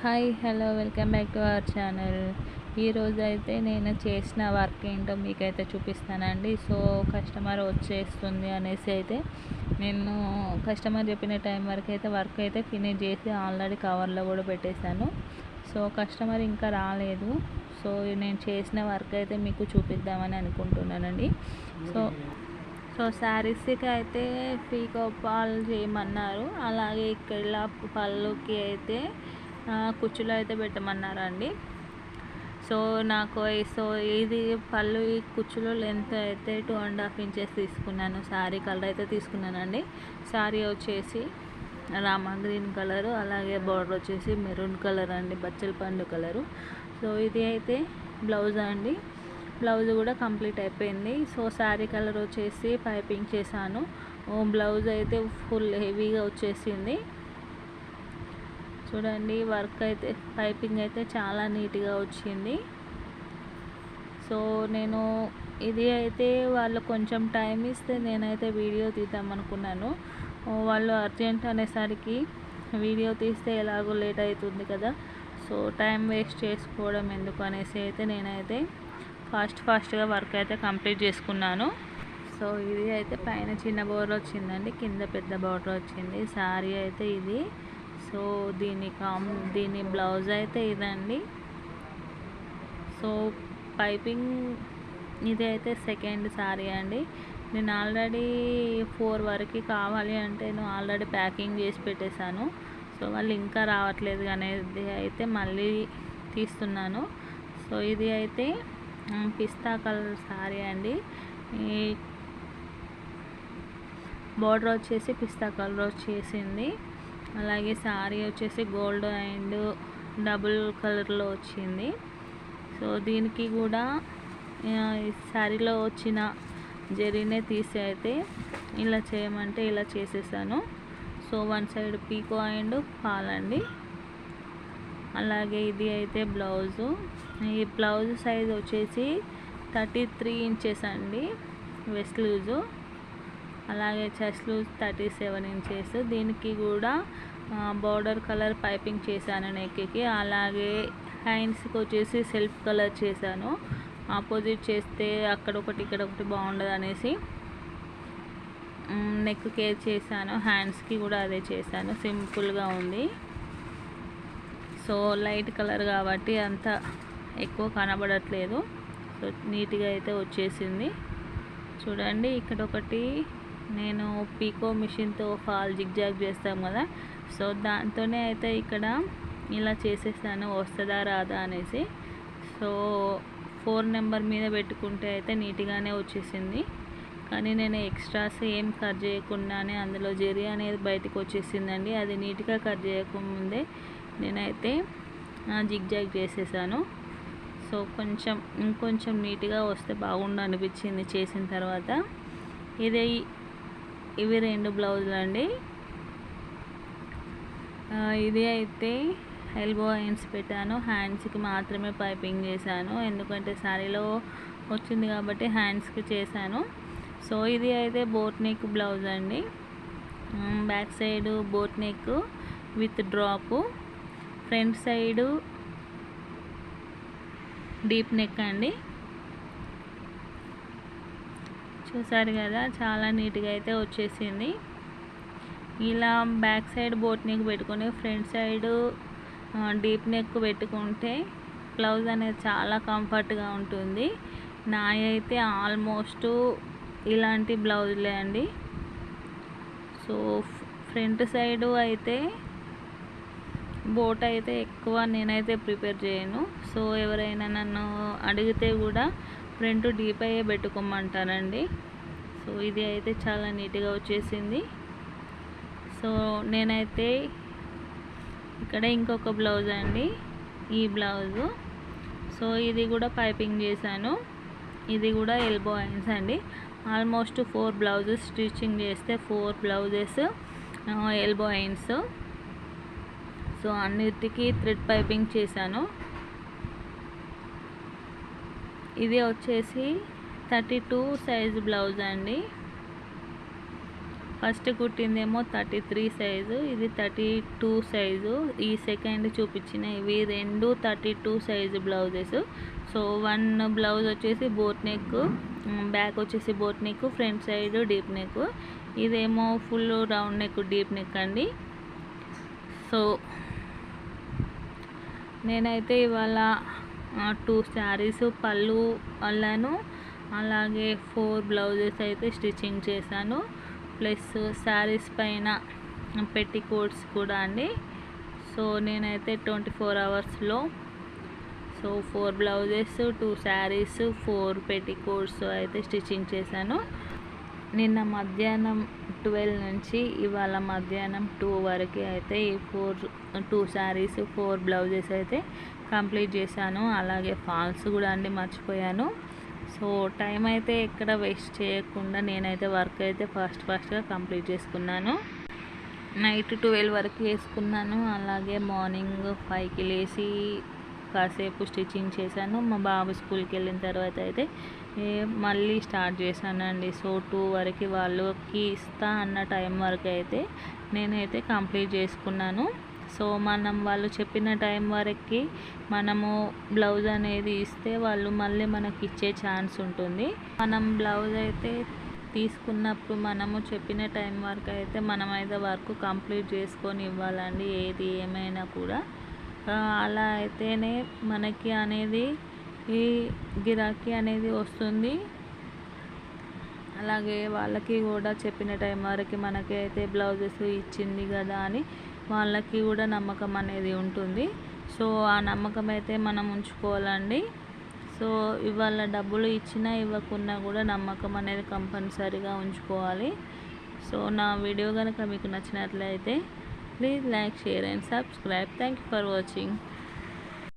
Hi hello welcome back to our channel. ఈరోజు అయితే నేను చేసిన వర్క్ ఏంటో మీకైతే చూపిస్తానండి. సో కస్టమర్ వచ్చేస్తుంది అనేసి అయితే నేను కస్టమర్ చెప్పిన టైం వరకు అయితే వర్క్ అయితే ఫినిష్ చేసి ఆల్రెడీ కవర్లో కూడా పెట్టేశాను. సో కస్టమర్ ఇంకా రాలేదు. సో నేను చేసిన వర్క్ అయితే మీకు చూపిద్దామని అనుకుంటున్నానండి. సో సో శారీస్కి అయితే పీకోపాలు చేయమన్నారు. అలాగే ఇక్కడ పళ్ళుకి అయితే కుచ్చులు అయితే పెట్టమన్నారండి. సో నాకు సో ఇది పళ్ళు ఈ కుచ్చులో లెంత్ అయితే టూ అండ్ హాఫ్ ఇంచెస్ తీసుకున్నాను. శారీ కలర్ అయితే తీసుకున్నానండి. శారీ వచ్చేసి రామా గ్రీన్ కలరు అలాగే బార్డర్ వచ్చేసి మెరూన్ కలర్ అండి బచ్చల పండు కలరు. సో ఇది అయితే బ్లౌజ్ అండి. బ్లౌజ్ కూడా కంప్లీట్ అయిపోయింది. సో శారీ కలర్ వచ్చేసి పైపింగ్ చేశాను. బ్లౌజ్ అయితే ఫుల్ హెవీగా వచ్చేసింది. చూడండి వర్క్ అయితే పైపింగ్ అయితే చాలా నీట్గా వచ్చింది. సో నేను ఇది అయితే వాళ్ళు కొంచెం టైం ఇస్తే నేనైతే వీడియో తీద్దాం అనుకున్నాను. వాళ్ళు అర్జెంట్ అనేసరికి వీడియో తీస్తే ఎలాగో లేట్ అవుతుంది కదా. సో టైం వేస్ట్ చేసుకోవడం ఎందుకు అనేసి అయితే నేనైతే ఫాస్ట్ ఫాస్ట్గా వర్క్ అయితే కంప్లీట్ చేసుకున్నాను. సో ఇది అయితే పైన చిన్న బోర్డర్ వచ్చిందండి కింద పెద్ద బోర్డర్ వచ్చింది శారీ అయితే ఇది. సో దీని కామ్ దీని బ్లౌజ్ అయితే ఇదండి. సో పైపింగ్ ఇది అయితే సెకండ్ సారీ అండి. నేను ఆల్రెడీ ఫోర్ వరకు కావాలి అంటే నేను ఆల్రెడీ ప్యాకింగ్ చేసి పెట్టేశాను. సో వాళ్ళు ఇంకా రావట్లేదు అనేది అయితే మళ్ళీ తీస్తున్నాను. సో ఇది అయితే పిస్తా కలర్ సారీ అండి. ఈ బార్డర్ వచ్చేసి పిస్తా కలర్ వచ్చేసింది. అలాగే శారీ వచ్చేసి గోల్డ్ అండ్ డబుల్ కలర్లో వచ్చింది. సో దీనికి కూడా ఈ శారీలో వచ్చిన జరీనే తీసి అయితే ఇలా చేయమంటే ఇలా చేసేసాను. So one side picot and పాలండి అలాగే ఇది అయితే బ్లౌజు. ఈ బ్లౌజ్ సైజ్ వచ్చేసి థర్టీ త్రీ ఇంచెస్ అండి వెస్ట్ లూజు. అలాగే చెస్లు థర్టీ సెవెన్ ఇంచెస్. దీనికి కూడా బార్డర్ కలర్ పైపింగ్ చేశాను నెక్కి అలాగే హ్యాండ్స్కి వచ్చేసి సెల్ఫ్ కలర్ చేశాను. ఆపోజిట్ చేస్తే అక్కడ ఒకటి ఇక్కడ ఒకటి బాగుండదు అనేసి నెక్ కేర్ చేశాను. హ్యాండ్స్కి కూడా అదే చేశాను. సింపుల్గా ఉంది. సో లైట్ కలర్ కాబట్టి అంత ఎక్కువ కనబడట్లేదు. సో నీట్గా అయితే వచ్చేసింది. చూడండి ఇక్కడ ఒకటి నేను పీకో మిషన్తో ఫాల్ జిగ్జాగ్ చేస్తాం కదా. సో దాంతోనే అయితే ఇక్కడ ఇలా చేసేసాను వస్తుందా రాదా అనేసి. సో ఫోర్ నెంబర్ మీద పెట్టుకుంటే అయితే నీట్గానే వచ్చేసింది. కానీ నేను ఎక్స్ట్రాస్ ఏం కట్ చేయకుండానే అందులో జెరీ అనేది బయటకు వచ్చేసిందండి. అది నీట్గా కట్ చేయకముందే నేనైతే జిగ్జాగ్ చేసేసాను. సో కొంచెం ఇంకొంచెం నీట్గా వస్తే బాగుండు అనిపించింది చేసిన తర్వాత. ఇది ఇవి రెండు బ్లౌజులు అండి ఇది అయితే ఎల్బో హ్యాండ్స్ పెట్టాను. హ్యాండ్స్కి మాత్రమే పైపింగ్ చేశాను. ఎందుకంటే శారీలో వచ్చింది కాబట్టి హ్యాండ్స్కి చేశాను. సో ఇది అయితే బోట్ నెక్ బ్లౌజ్ అండి back side boat neck with drop front side deep neck అండి. చూసారు కదా చాలా నీట్గా అయితే వచ్చేసింది. ఇలా బ్యాక్ సైడ్ బోట్ నెక్ పెట్టుకుని ఫ్రంట్ సైడ్ డీప్ నెక్ పెట్టుకుంటే బ్లౌజ్ అనేది చాలా కంఫర్ట్గా ఉంటుంది. నా అయితే ఆల్మోస్ట్ ఇలాంటి బ్లౌజ్లే అండి. సో ఫ్రంట్ సైడు అయితే బోట్ అయితే ఎక్కువ నేనైతే ప్రిపేర్ చేయను. సో ఎవరైనా నన్ను అడిగితే కూడా ఫ్రంట్ డీప్ అయ్యే పెట్టుకోమంటానండి. సో ఇది అయితే చాలా నీట్గా వచ్చేసింది. సో నేనైతే ఇక్కడ ఇంకొక బ్లౌజ్ అండి. ఈ బ్లౌజు. సో ఇది కూడా పైపింగ్ చేశాను. ఇది కూడా ఎల్బో ఐన్స్ అండి. ఆల్మోస్ట్ ఫోర్ బ్లౌజెస్ స్టిచ్చింగ్ చేస్తే ఫోర్ బ్లౌజెస్ ఎల్బో ఐన్స్ సో అన్నిటికీ థ్రెడ్ పైపింగ్ చేశాను. ఇది వచ్చేసి థర్టీ టూ సైజ్ బ్లౌజ్ అండి. ఫస్ట్ కుట్టిందేమో థర్టీ త్రీ సైజు ఇది థర్టీ టూ సైజు. ఈ సెకండ్ చూపించిన ఇవి రెండు thirty two size blouses. So one blouse వచ్చేసి బోట్ నెక్ బ్యాక్ వచ్చేసి boat neck front side deep neck. ఇదేమో full round neck deep neck అండి. సో నేనైతే ఇవాళ టూ శారీస్ పళ్ళు అల్లాను అలాగే ఫోర్ బ్లౌజెస్ అయితే స్టిచ్చింగ్ చేశాను. ప్లస్ శారీస్ పైన పెట్టి కోట్స్ కూడా అండి. సో నేనైతే ట్వంటీ ఫోర్ అవర్స్లో so four blouses two saris four petticoats అయితే స్టిచ్చింగ్ చేశాను. నిన్న మధ్యాహ్నం ట్వెల్వ్ నుంచి ఇవాళ మధ్యాహ్నం టూ వరకు అయితే ఈ four two saris four blouses అయితే కంప్లీట్ చేశాను. అలాగే ఫాల్స్ కూడా అండి మర్చిపోయాను. సో టైం అయితే ఎక్కడ వేస్ట్ చేయకుండా నేనైతే వర్క్ అయితే ఫస్ట్ ఫాస్ట్గా కంప్లీట్ చేసుకున్నాను. నైట్ ట్వెల్వ్ వరకు వేసుకున్నాను. అలాగే మార్నింగ్ ఫైవ్కి లేచి కాసేపు స్టిచ్చింగ్ చేశాను. మా బాబు స్కూల్కి వెళ్ళిన తర్వాత అయితే మళ్ళీ స్టార్ట్ చేశానండి. సో టూ వరకు వాళ్ళకి ఇస్తా అన్న టైం వరకు అయితే నేనైతే కంప్లీట్ చేసుకున్నాను. సో మనం వాళ్ళు చెప్పిన టైం వరకు మనము బ్లౌజ్ అనేది ఇస్తే వాళ్ళు మళ్ళీ మనకి ఇచ్చే ఛాన్స్ ఉంటుంది. మనం బ్లౌజ్ అయితే తీసుకున్నప్పుడు మనము చెప్పిన టైం వరకు అయితే మనమైతే వర్క్ కంప్లీట్ చేసుకొని ఇవ్వాలండి ఏది ఏమైనా కూడా. అలా అయితేనే మనకి అనేది ఈ గిరాకీ అనేది వస్తుంది. అలాగే వాళ్ళకి కూడా చెప్పిన టైం వరకు మనకి అయితే బ్లౌజెస్ ఇచ్చింది కదా అని వాళ్ళకి కూడా నమ్మకం అనేది ఉంటుంది. సో ఆ నమ్మకం అయితే మనం ఉంచుకోవాలండి. సో ఇవాళ డబ్బులు ఇచ్చినా ఇవ్వకున్నా కూడా నమ్మకం అనేది కంపల్సరీగా ఉంచుకోవాలి. సో నా వీడియో కనుక మీకు నచ్చినట్లయితే please like share and subscribe. Thank you for watching.